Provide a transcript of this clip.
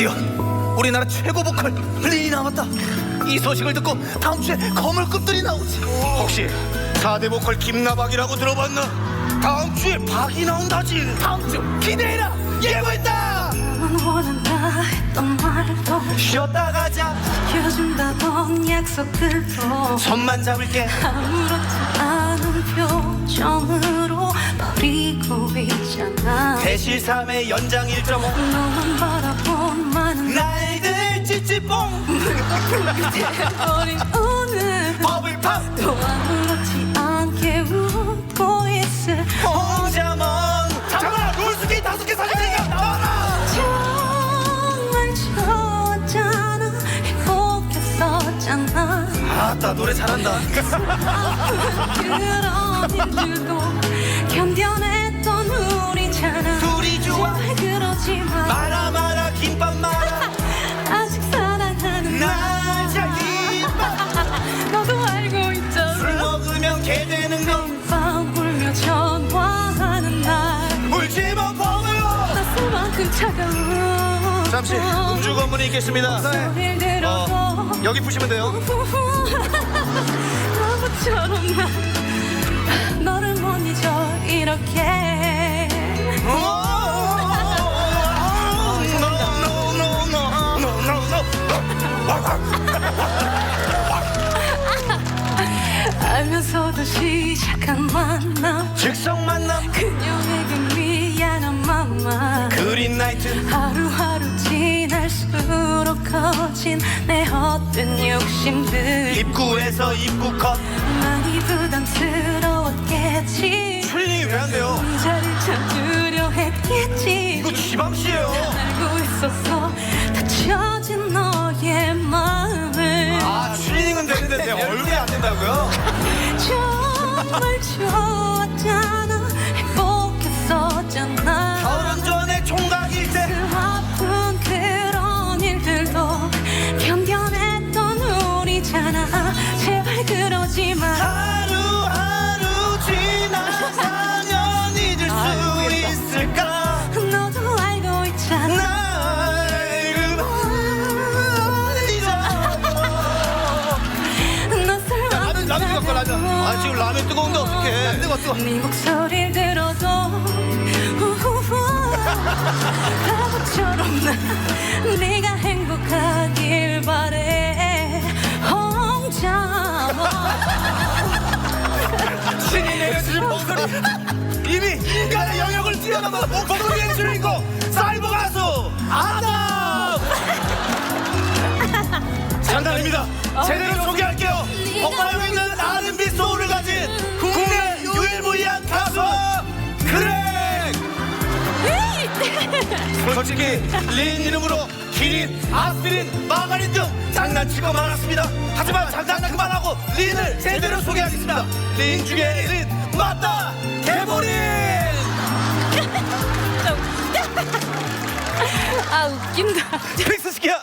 드디어 우리나라 최고 보컬 린이 나왔다. 이 소식을 듣고 다음 주에 거물급들이 나오지. 혹시 4대 보컬 김나박이라고 들어봤나? 다음 주에 박이 나온다지. 다음 주 기대해라. 예고했다. 했던 말도 쉬었다 가자. 지켜준다던 약속들도 손만 잡을게. 아무렇지 않은 표정으로 버리고 있잖아 대실삼의 연장 1.5. 너만 바라본 많은 날들 찌찌뽕. 어린 오늘 버블팝. 또 아무렇지 않게 웃고 있을 홍자먼. 잠깐만 롤스케이 다섯 개 사주니까 나와라. 정말 좋았잖아 행복했었잖아 아따 노래 잘한다. 그런 일들도 견뎌냈 잠시 음주 건물이 있겠습니다. 어, 여기 푸시면 돼요. 바보처럼 난 너를 못 잊어 이렇게 알면서도 시작한 만남 즉석 만남 그녀 하루하루 지날수록 커진 내 헛된 욕심들. 입구에서 입구 컷. 많이 부담스러웠겠지. 출링이 왜안 돼요? 혼자를 찾으려 했겠지. 이거 지방시에요. 알고 있었어. 다쳐진 너의 마음을. 아 출링은 되는데 내 얼굴이 안 된다고요? 정말 좋았잖아. 행복했었잖아 우리잖아. 제발 그러지 마. 하루하루 지나가면 잊을 수 있을까? 너도 알고 있잖아. 날 그만 잊어 낯설 라면 라면 뜨겁고. 라면? 아 지금 라면 뜨거운데 어떡해? 뜨거 뜨거 네 목소리를 들어도 우후후. 바보처럼 난네 목소리 이미 인간의 영역을 뛰어넘어 목소리의 주인공 사이버 가수 아담 장난입니다. 제대로 소개할게요. 폭발하고 있는 R&B 소울을 가진 국내 유일무이한 가수 그렉 솔직히 린 이름으로 기린, 아스피린, 마가린 등 장난치고 말았습니다. 하지만 장난 그만하고 린을 제대로 소개하겠습니다. 린 중에 린 맞다 개보린. 아 웃긴다 픽스 시키야.